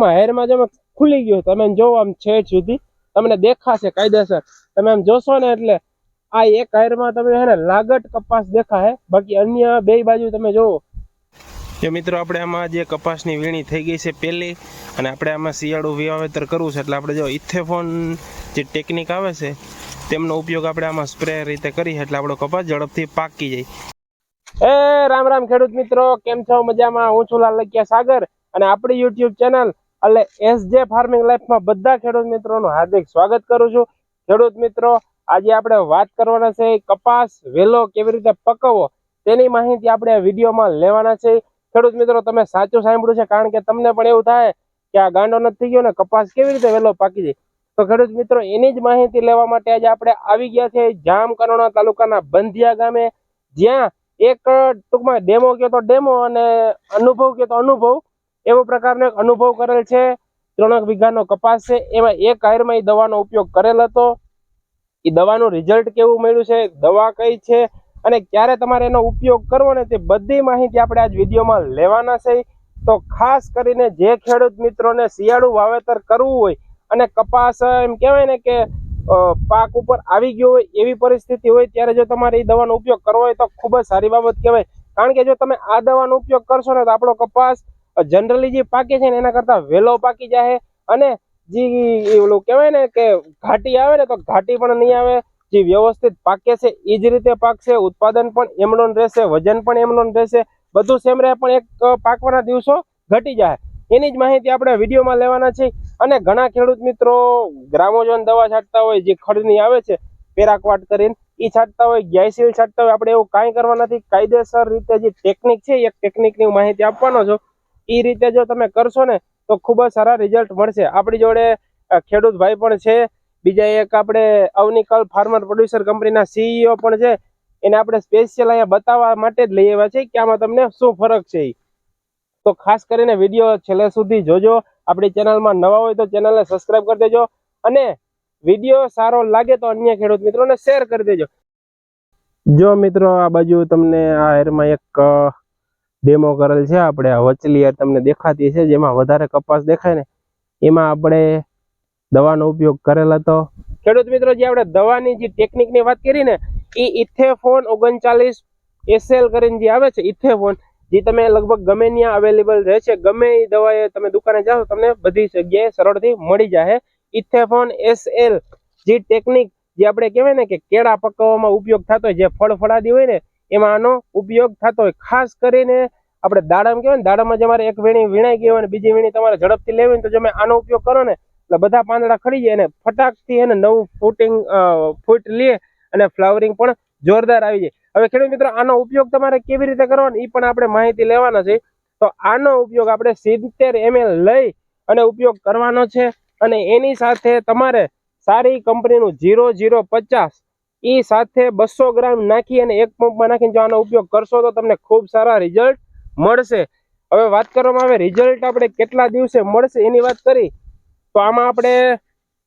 ટૂંકમાં હેરમાં જેમ ખુલી ગયું તમે જોવો આમ છેડ સુધી. તમને દેખાશે કાયદેસર. તમે આમ જોશો ને એટલે આ એક હાયરમાં તમે હે ને લાગટ કપાસ દેખાય બાકી અન્ય બે બાજુ તમે જોવો. જો મિત્રો આપણે આમાં જે કપાસની વીણી થઈ ગઈ છે પહેલી અને આપણે આમાં શિયાળુ વાવેતર કરવું છે એટલે આપણે જો ઇથેફોન જે ટેકનિક આવે છે તેમનો ઉપયોગ આપણે આમાં સ્પ્રે રીતે કરીએ એટલે આપણો કપાસ ઝડપથી પાકી જાય. એ રામ રામ ખેડૂત મિત્રો કેમ છો? મજામાં? હું છું લાલ લખિયા સાગર અને આપણી યુટ્યુબ ચેનલ એટલે એસજે ફાર્મિંગ લાઈફમાં બધા ખેડૂત મિત્રોનું હાર્દિક સ્વાગત કરું છું. ખેડૂત મિત્રો, આજે આપણે વાત કરવાના છે કપાસ વેલો કેવી રીતે પકવવો તેની માહિતી આપણે વિડીયોમાં લેવાના છે. ખેડૂત મિત્રો, તમે સાચું સાંભળ્યું છે કારણ કે તમને પણ એવું થાય કે આ ગાંડો નથી થઈ ગયો ને કપાસ કેવી રીતે વેલો પાકી જાય. તો ખેડૂત મિત્રો, એની જ માહિતી લેવા માટે આજે આપણે આવી ગયા છે જામકરોણા તાલુકાના બંધિયા ગામે. જ્યાં એક ટૂંકમાં ડેમો કયો તો ડેમો અને અનુભવ કહો તો અનુભવ. એવો પ્રકારનો એક અનુભવ કરેલ છે. ત્રણેક વીઘાનો કપાસ છે. એમાં એક આયરમાં એ દવાનો ઉપયોગ કરેલ હતો. એ દવાનું રિઝલ્ટ કેવું મળ્યું છે? દવા કઈ છે? અને ક્યારે તમારે એનો ઉપયોગ કરવો ને તે બધી માહિતી આપણે આજ વિડીયોમાં લેવાના છે. તો ખાસ કરીને જે ખેડૂત મિત્રોને શિયાળુ વાવેતર કરવું હોય અને કપાસ એમ કહેવાય ને કે પાક ઉપર આવી ગયો હોય એવી પરિસ્થિતિ હોય ત્યારે જો તમારે એ દવાનો ઉપયોગ કરવો હોય તો ખૂબ જ સારી બાબત કહેવાય. કારણ કે જો તમે આ દવાનો ઉપયોગ કરશો ને તો આપણો કપાસ જનરલી જે પાકે છે ને, એના કરતાં વહેલો પાકી જાય અને જે ઓલું કહેવાય ને કે ઘાટી આવે ને, તો ઘાટી પણ નહીં આવે. જે વ્યવસ્થિત પાકે છે એ જ રીતે પાકશે. ઉત્પાદન પણ એમનો રહેશે, વજન પણ એમનો રહેશે. બધું સેમ રહે, પણ એક પાકવાના દિવસો ઘટી જાય એની જ માહિતી આપણે વિડીયોમાં લેવાના છે અને ઘણા ખેડૂત મિત્રો ગ્રામોજન દવા છાંટતા હોય, જે ખડની આવે છે, પેરાકવાટ કરીને એ છાંટતા હોય ગ્યાયસીલ છાંટતા હોય. આપણે એવું કાંઈ કરવા નથી. કાયદેસર રીતે જે ટેકનિક છે, એ ટેકનિકની માહિતી આપવાનો છું. એ રીતે જો તમે કરશો ને, તો ખૂબ જ સારા રિઝલ્ટ મળશે. આપણી જોડે ખેડૂત ભાઈ પણ છે. બીજા એક આપણે અવનિકલ ફાર્મર પ્રોડ્યુસર કંપનીના સીઈઓ પણ છે. એને આપણે સ્પેશિયલ અહીંયા બતાવવા માટે જ લઈ આવ્યા છે કે આમાં તમને શું ફરક છે તો ખાસ કરીને વીડિયો છેલ્લે સુધી જોજો. આપણી ચેનલમાં નવા હોય તો ચેનલને સબસ્ક્રાઇબ કરી દેજો અને વીડિયો સારો લાગે તો અન્ય ખેડૂત મિત્રોને શેર કરી દેજો. જો મિત્રો, આ બાજુ તમને આ હેરમાં એક ડેમો કરેલ છે. આપણે આ વચલી તમને દેખાતી છે. જેમાં વધારે કપાસ દેખાય ને, એમાં આપણે દવાનો ઉપયોગ કરેલ હતો. ખેડૂત મિત્રો, જે આપણે દવાની જે ટેકનિકની વાત કરી ને એ ઇથેફોન ઓગણચાલીસ એસએલ કરીને જે આવે છે ઇથેફોન જે તમે લગભગ ગમે ત્યાં અવેલેબલ રહે છે. ગમે એ દવા તમે દુકાને જાઓ, તમને બધી જગ્યાએ સરળથી મળી જાય ઇથેફોન એસએલ જે ટેકનિક જે આપણે કહેવાય ને કે કેળા પકવવામાં ઉપયોગ થતો હોય, જે ફળ ફળાદી હોય ને એમાં આનો ઉપયોગ થતો હોય. ખાસ કરીને આપણે દાડમ કહેવાય ને, દાડમમાં મારે એક વીણી વીણાઈ ગઈ હોય અને બીજી વીણી તમારે ઝડપથી લેવી હોય તો તમે આનો ઉપયોગ કરો ને, એટલે બધા પાંદડા ખડી જાય અને ફટાકથી એને નવું ફૂટિંગ ફૂટ લે અને ફ્લાવરિંગ પણ જોરદાર આવી જાય. હવે ખેડૂત મિત્રો, આનો ઉપયોગ તમારે કેવી રીતે કરવાનો એ પણ આપણે માહિતી લેવાના છે. તો આનો ઉપયોગ આપણે સિત્તેર એમએલ લઈ અને ઉપયોગ કરવાનો છે. અને એની સાથે તમારે સારી કંપનીનું જીરો જીરો પચાસ એ સાથે બસો ગ્રામ નાખી અને એક પંપમાં નાખીને જો આનો ઉપયોગ કરશો તો તમને ખૂબ સારા રિઝલ્ટ મળશે. હવે વાત કરવામાં આવે રિઝલ્ટ આપણે કેટલા દિવસે મળશે એની વાત કરી, તો આમાં આપણે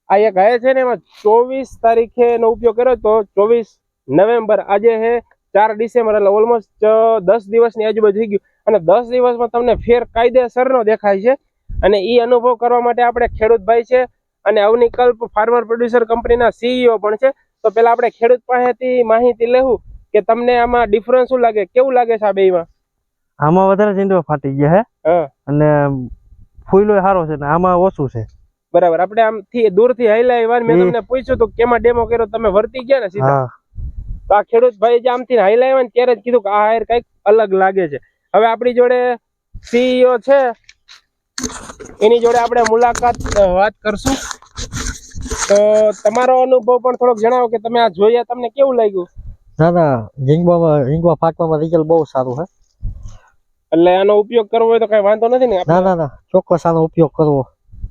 આ એક ગાય છે ને એમાં ચોવીસ તારીખે એનો ઉપયોગ કર્યો તો ચોવીસ નવેમ્બર, આજે છે ચાર ડિસેમ્બર, એટલે ઓલમોસ્ટ દસ દિવસની આજુબાજુ થઈ ગયું. અને દસ દિવસમાં તમને ફેર કાયદેસરનો દેખાય છે. અને એ અનુભવ કરવા માટે આપણે ખેડૂત ભાઈ છે અને અવનિકલ્પ ફાર્મર પ્રોડ્યુસર કંપનીના સીઈઓ પણ છે. તો પેલા આપણે ખેડૂત પાસેથી માહિતી લેવું કે તમને આમાં ડિફરન્સ શું લાગે? કેવું લાગે છે આ બેમાં આમાં વધારે ઝીંડવા ફાટી ગયા હે. અને ફૂલો સારો છે ને આમાં ઓછું છે. બરાબર. આપણે દૂરથી હાઈલા આવ્યા મેં. તમને પૂછ્યું તો કેમાં ડેમો કર્યો તમે વર્તી ગયા ને સીધા? તો આ ખેડૂત ભાઈ જે આમથી હાઈલા આવ્યા ને ત્યારે જ કીધું કે આ હાયર કંઈક અલગ લાગે છે. હવે આપણી જોડે સીઈઓ છે. એની જોડે આપણે મુલાકાત વાત કરશું. તો તમારો અનુભવ પણ થોડોક જણાવો કે તમે આ જોયા તમને કેવું લાગ્યું? ના ના રીંગવામાં રીંગવા ફાટવામાં રિઝલ્ટ બહુ સારું છે એટલે આનો ઉપયોગ કરવો હોય તો કઈ વાંધો નથી ને ના ના ના ચોક્કસ આનો ઉપયોગ કરવો.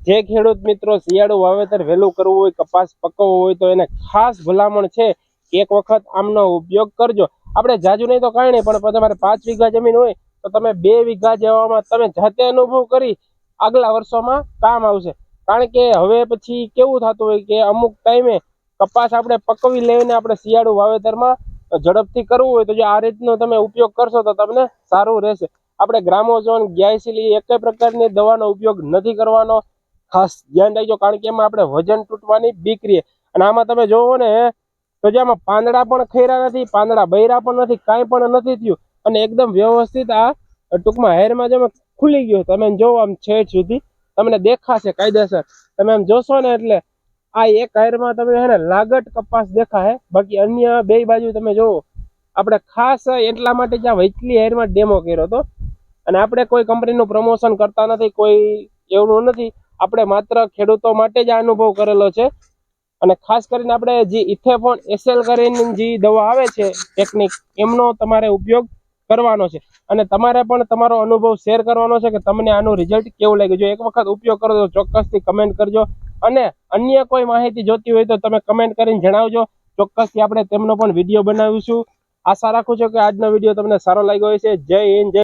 જે ખેડૂત મિત્રો શિયાળુ વાવેતર વહેલું કરવું હોય કપાસ પકવવો હોય તો એને ખાસ ભલામણ છે એક વખત આમનો ઉપયોગ કરજો. આપણે જાજુ નહીં તો કાંઈ નહીં પણ તમારે પાંચ વીઘા જમીન હોય તો તમે બે વીઘા જેવામાં તમે જાતે અનુભવ કરી આગલા વર્ષોમાં કામ આવશે. કારણ કે હવે પછી કેવું થતું હોય કે અમુક ટાઈમે કપાસ આપણે પકવી લઈને આપણે શિયાળુ વાવેતરમાં ઝડપથી કરવું હોય તો જો આ રીતનો તમે ઉપયોગ કરશો તો તમને સારું રહેશે. આપણે ગ્રામોઝોન ગ્યાયસિલી એક પ્રકારની દવાનો ઉપયોગ નથી કરવાનો. ખાસ ધ્યાન રાખજો કારણ કે એમાં આપણે વજન તૂટવાની બીક રહે અને આમાં તમે જોવો ને તો જે આમાં પાંદડા પણ ખૈરા નથી, પાંદડા બૈરા પણ નથી, કાંઈ પણ નથી થયું. અને એકદમ વ્યવસ્થિત આ ટૂંકમાં હેરમાં જેમ ખુલી ગયું તમે જોવો આમ છેડ સુધી. તમને દેખાશે, કાયદેસર. તમે આમ જોશો ને એટલે આ એક હાયરમાં તમે હે ને લાગટ કપાસ દેખાય બાકી અન્ય બે બાજુ તમે જોવો. આપણે ખાસ એટલા માટે જ આ વચલી હાયરમાં ડેમો કર્યો હતો. અને આપણે કોઈ કંપનીનું પ્રમોશન કરતા નથી, કોઈ એવું નથી. આપણે માત્ર ખેડૂતો માટે જ આ અનુભવ કરેલો છે. અને ખાસ કરીને આપણે જે ઇથેફોન, એસએલ કરીને જે દવા આવે છે ટેકનિક એમનો તમારે ઉપયોગ કરવાનો છે. અને તમારે પણ તમારો અનુભવ શેર કરવાનો છે કે તમને આનું રિઝલ્ટ કેવું લાગ્યું. જો એક વખત ઉપયોગ કરો તો ચોક્કસથી કમેન્ટ કરજો. અને અન્ય કોઈ માહિતી જોતી હોય તો તમે કમેન્ટ કરીને જણાવજો. ચોક્કસથી આપણે તેમનો પણ વીડિયો બનાવીશું. આશા રાખું છું કે આજનો વીડિયો તમને સારો લાગ્યો હશે. જય હિન્દ, જય